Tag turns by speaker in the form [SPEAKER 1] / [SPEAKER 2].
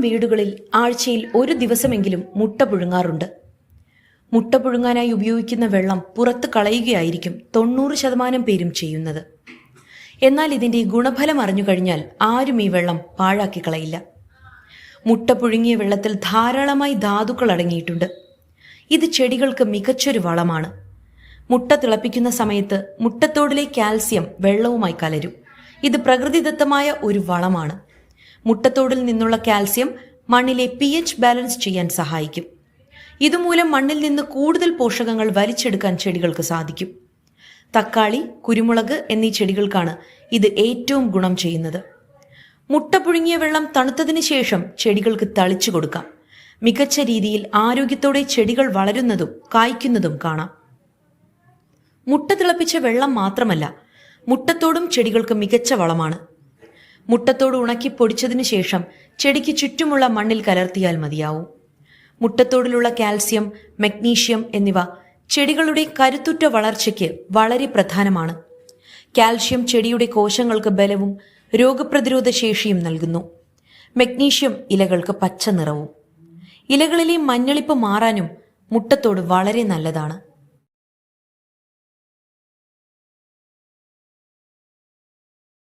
[SPEAKER 1] വീടുകളിൽ ആഴ്ചയിൽ ഒരു ദിവസമെങ്കിലും മുട്ട പുഴുങ്ങാറുണ്ട്. മുട്ട പുഴുങ്ങാനായി ഉപയോഗിക്കുന്ന വെള്ളം പുറത്ത് കളയുകയായിരിക്കും തൊണ്ണൂറ് ശതമാനം പേരും ചെയ്യുന്നത്. എന്നാൽ ഇതിന്റെ ഗുണഫലം അറിഞ്ഞു കഴിഞ്ഞാൽ ആരും ഈ വെള്ളം പാഴാക്കി കളയില്ല. മുട്ട പുഴുങ്ങിയ വെള്ളത്തിൽ ധാരാളമായി ധാതുക്കൾ അടങ്ങിയിട്ടുണ്ട്. ഇത് ചെടികൾക്ക് മികച്ചൊരു വളമാണ്. മുട്ട തിളപ്പിക്കുന്ന സമയത്ത് മുട്ടത്തോടിലെ കാൽസ്യം വെള്ളവുമായി കലരും. ഇത് പ്രകൃതിദത്തമായ ഒരു വളമാണ്. മുട്ടത്തോടിൽ നിന്നുള്ള കാൽസ്യം മണ്ണിലെ പി എച്ച് ബാലൻസ് ചെയ്യാൻ സഹായിക്കും. ഇതുമൂലം മണ്ണിൽ നിന്ന് കൂടുതൽ പോഷകങ്ങൾ വലിച്ചെടുക്കാൻ ചെടികൾക്ക് സാധിക്കും. തക്കാളി കുരുമുളക് എന്നീ ചെടികൾക്കാണ് ഇത് ഏറ്റവും ഗുണം ചെയ്യുന്നത്. മുട്ട പുഴുങ്ങിയ വെള്ളം തണുത്തതിന് ശേഷം ചെടികൾക്ക് തളിച്ചു കൊടുക്കാം. മികച്ച രീതിയിൽ ആരോഗ്യത്തോടെ ചെടികൾ വളരുന്നതും കായ്ക്കുന്നതും കാണാം. മുട്ട തിളപ്പിച്ച വെള്ളം മാത്രമല്ല മുട്ടത്തോടും ചെടികൾക്ക് മികച്ച വളമാണ്. മുട്ടത്തോട് ഉണക്കി പൊടിച്ചതിനു ശേഷം ചെടിക്ക് ചുറ്റുമുള്ള മണ്ണിൽ കലർത്തിയാൽ മതിയാവും. മുട്ടത്തോടിലുള്ള കാൽസ്യം മഗ്നീഷ്യം എന്നിവ ചെടികളുടെ കരുത്തുറ്റ വളർച്ചയ്ക്ക് വളരെ പ്രധാനമാണ്. കാൽഷ്യം ചെടിയുടെ കോശങ്ങൾക്ക് ബലവും രോഗപ്രതിരോധ ശേഷിയും നൽകുന്നു. മഗ്നീഷ്യം ഇലകൾക്ക് പച്ച നിറവും. ഇലകളിലെ മഞ്ഞളിപ്പ് മാറാനും മുട്ടത്തോട് വളരെ നല്ലതാണ്.